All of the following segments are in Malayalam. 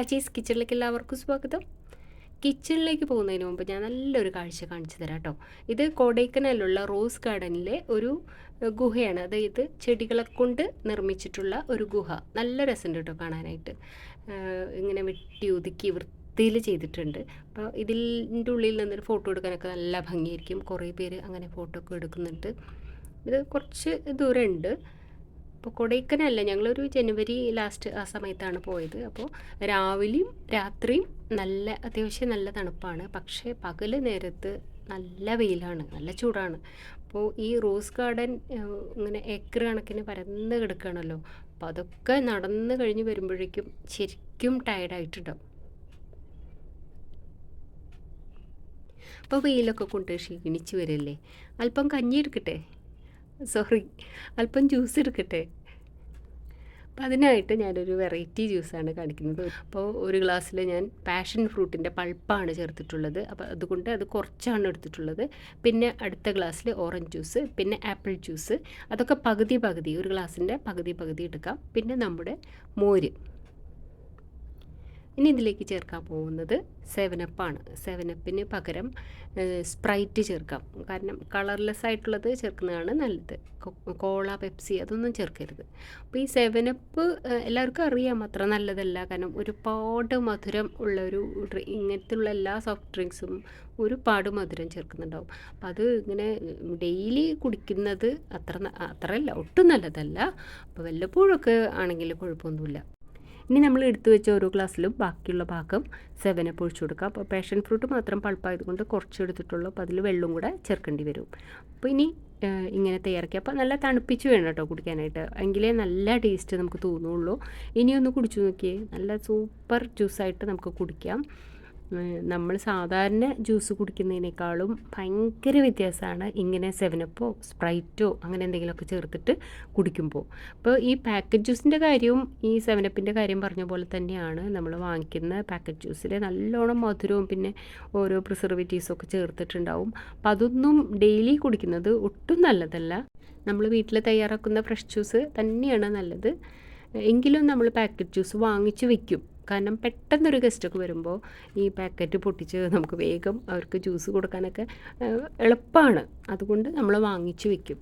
ചാച്ചീസ് കിച്ചണിലേക്ക് എല്ലാവർക്കും സ്വാഗതം. കിച്ചണിലേക്ക് പോകുന്നതിന് മുമ്പ് ഞാൻ നല്ലൊരു കാഴ്ച കാണിച്ചു തരാം കേട്ടോ. ഇത് കോടൈക്കനാലുള്ള റോസ് ഗാർഡനിലെ ഒരു ഗുഹയാണ്. അതായത് ചെടികളെ കൊണ്ട് നിർമ്മിച്ചിട്ടുള്ള ഒരു ഗുഹ. നല്ല രസമുണ്ട് കേട്ടോ കാണാനായിട്ട്. ഇങ്ങനെ വെട്ടി ഒതുക്കി വൃത്തിയിൽ ചെയ്തിട്ടുണ്ട്. അപ്പോൾ ഇതിന്റെ ഉള്ളിൽ നിന്നൊരു ഫോട്ടോ എടുക്കാനൊക്കെ നല്ല ഭംഗിയായിരിക്കും. കുറേ പേര് അങ്ങനെ ഫോട്ടോ ഒക്കെ എടുക്കുന്നുണ്ട്. ഇത് കുറച്ച് ദൂരമുണ്ട്. അപ്പോൾ കൊടൈക്കനല്ല ഞങ്ങളൊരു ജനുവരി ലാസ്റ്റ് ആ സമയത്താണ് പോയത്. അപ്പോൾ രാവിലെയും രാത്രിയും നല്ല അത്യാവശ്യം നല്ല തണുപ്പാണ്. പക്ഷേ പകൽ നേരത്ത് നല്ല വെയിലാണ് നല്ല ചൂടാണ്. അപ്പോൾ ഈ റോസ് ഗാർഡൻ ഇങ്ങനെ ഏക്കർ കണക്കിന് പരന്ന് കിടക്കുകയാണല്ലോ. അപ്പോൾ അതൊക്കെ നടന്ന് കഴിഞ്ഞ് വരുമ്പോഴേക്കും ശരിക്കും ടയർഡായിട്ടുണ്ടാവും അപ്പോൾ വെയിലൊക്കെ കൊണ്ട് ക്ഷീണിച്ച് വരല്ലേ? അല്പം കഞ്ഞി എടുക്കട്ടെ? സോറി അല്പം ജ്യൂസ് എടുക്കട്ടെ? അപ്പം അതിനായിട്ട് ഞാനൊരു വെറൈറ്റി ജ്യൂസാണ് കാണിക്കുന്നത്. അപ്പോൾ ഒരു ഗ്ലാസ്സിൽ ഞാൻ പാഷൻ ഫ്രൂട്ടിന്റെ പൾപ്പാണ് ചേർത്തിട്ടുള്ളത്. അപ്പോൾ അതുകൊണ്ട് അത് കുറച്ചാണ് എടുത്തിട്ടുള്ളത്. പിന്നെ അടുത്ത ഗ്ലാസ്സിൽ ഓറഞ്ച് ജ്യൂസ് പിന്നെ ആപ്പിൾ ജ്യൂസ് അതൊക്കെ പകുതി പകുതി ഒരു ഗ്ലാസ്സിന്റെ പകുതി പകുതി എടുക്കാം. പിന്നെ നമ്മുടെ മോര്. ഇനി ഇതിലേക്ക് ചേർക്കാൻ പോകുന്നത് സെവനപ്പാണ് സെവനപ്പിന് പകരം സ്പ്രൈറ്റ് ചേർക്കാം. കാരണം കളർലെസ് ആയിട്ടുള്ളത് ചേർക്കുന്നതാണ് നല്ലത്. കോള പെപ്സി അതൊന്നും ചേർക്കരുത്. അപ്പോൾ ഈ സെവനപ്പ് എല്ലാവർക്കും അറിയാം അത്ര നല്ലതല്ല. കാരണം ഒരുപാട് മധുരം ഉള്ള ഒരു ഇങ്ങനത്തെയുള്ള എല്ലാ സോഫ്റ്റ് ഡ്രിങ്ക്സും ഒരുപാട് മധുരം ചേർക്കുന്നുണ്ടാവും. അപ്പം അത് ഇങ്ങനെ ഡെയിലി കുടിക്കുന്നത് അത്ര അത്രയല്ല ഒട്ടും നല്ലതല്ല. അപ്പോൾ വല്ലപ്പോഴൊക്കെ ആണെങ്കിൽ കുഴപ്പമൊന്നുമില്ല. ഇനി നമ്മൾ എടുത്തു വെച്ച ഓരോ ഗ്ലാസ്സിലും ബാക്കിയുള്ള ഭാഗം സെവനപ്പ് ഒഴിച്ചു കൊടുക്കുക. അപ്പോൾ പാഷൻ ഫ്രൂട്ട് മാത്രം പൾപ്പായതുകൊണ്ട് കുറച്ച് എടുത്തിട്ടുള്ളൂ. അപ്പോൾ അതിൽ വെള്ളം കൂടെ ചേർക്കേണ്ടി വരും. അപ്പോൾ ഇനി ഇങ്ങനെ തയ്യാറാക്കി. അപ്പോൾ നല്ല തണുപ്പിച്ച് വേണം കേട്ടോ കുടിക്കാനായിട്ട്. എങ്കിലേ നല്ല ടേസ്റ്റ് നമുക്ക് തോന്നുള്ളൂ. ഇനിയൊന്ന് കുടിച്ചു നോക്കിയേ. നല്ല സൂപ്പർ ജ്യൂസായിട്ട് നമുക്ക് കുടിക്കാം. നമ്മൾ സാധാരണ ജ്യൂസ് കുടിക്കുന്നതിനേക്കാളും ഭയങ്കര വ്യത്യാസമാണ് ഇങ്ങനെ സെവനപ്പോ സ്പ്രൈറ്റോ അങ്ങനെ എന്തെങ്കിലുമൊക്കെ ചേർത്തിട്ട് കുടിക്കുമ്പോൾ. അപ്പോൾ ഈ പാക്കറ്റ് ജ്യൂസിന്റെ കാര്യവും ഈ സെവനപ്പിന്റെ കാര്യം പറഞ്ഞ പോലെ തന്നെയാണ്. നമ്മൾ വാങ്ങിക്കുന്ന പാക്കറ്റ് ജ്യൂസിൽ നല്ലോണം മധുരവും പിന്നെ ഓരോ പ്രിസർവേറ്റീവ്സും ഒക്കെ ചേർത്തിട്ടുണ്ടാവും. അപ്പം അതൊന്നും ഡെയിലി കുടിക്കുന്നത് ഒട്ടും നല്ലതല്ല. നമ്മൾ വീട്ടിൽ തയ്യാറാക്കുന്ന ഫ്രഷ് ജ്യൂസ് തന്നെയാണ് നല്ലത്. എങ്കിലും നമ്മൾ പാക്കറ്റ് ജ്യൂസ് വാങ്ങിച്ച് വെക്കും. കാരണം പെട്ടെന്നൊരു ഗസ്റ്റൊക്കെ വരുമ്പോൾ ഈ പാക്കറ്റ് പൊട്ടിച്ച് നമുക്ക് വേഗം അവർക്ക് ജ്യൂസ് കൊടുക്കാനൊക്കെ എളുപ്പമാണ് അതുകൊണ്ട് നമ്മൾ വാങ്ങിച്ചു വെക്കും.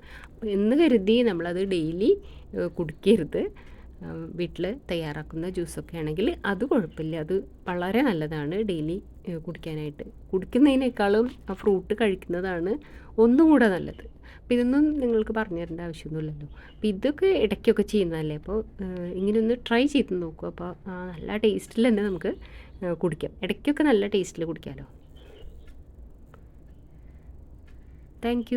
എന്ന് കരുതി നമ്മളത് ഡെയിലി കുടിക്കരുത്. വീട്ടിൽ തയ്യാറാക്കുന്ന ജ്യൂസൊക്കെ ആണെങ്കിൽ അത് കുഴപ്പമില്ല. അത് വളരെ നല്ലതാണ് ഡെയിലി കുടിക്കാനായിട്ട്. കുടിക്കുന്നതിനേക്കാളും ആ ഫ്രൂട്ട് കഴിക്കുന്നതാണ് ഒന്നും കൂടെ നല്ലത്. അപ്പം ഇതൊന്നും നിങ്ങൾക്ക് പറഞ്ഞു തരേണ്ട ആവശ്യമൊന്നുമില്ലല്ലോ. അപ്പം ഇതൊക്കെ ഇടയ്ക്കൊക്കെ ചെയ്യുന്നതല്ലേ? അപ്പോൾ ഇങ്ങനെയൊന്ന് ട്രൈ ചെയ്ത് നോക്കൂ. അപ്പോൾ നല്ല ടേസ്റ്റിൽ തന്നെ നമുക്ക് കുടിക്കാം. ഇടയ്ക്കൊക്കെ നല്ല ടേസ്റ്റിൽ കുടിക്കാമല്ലോ താങ്ക്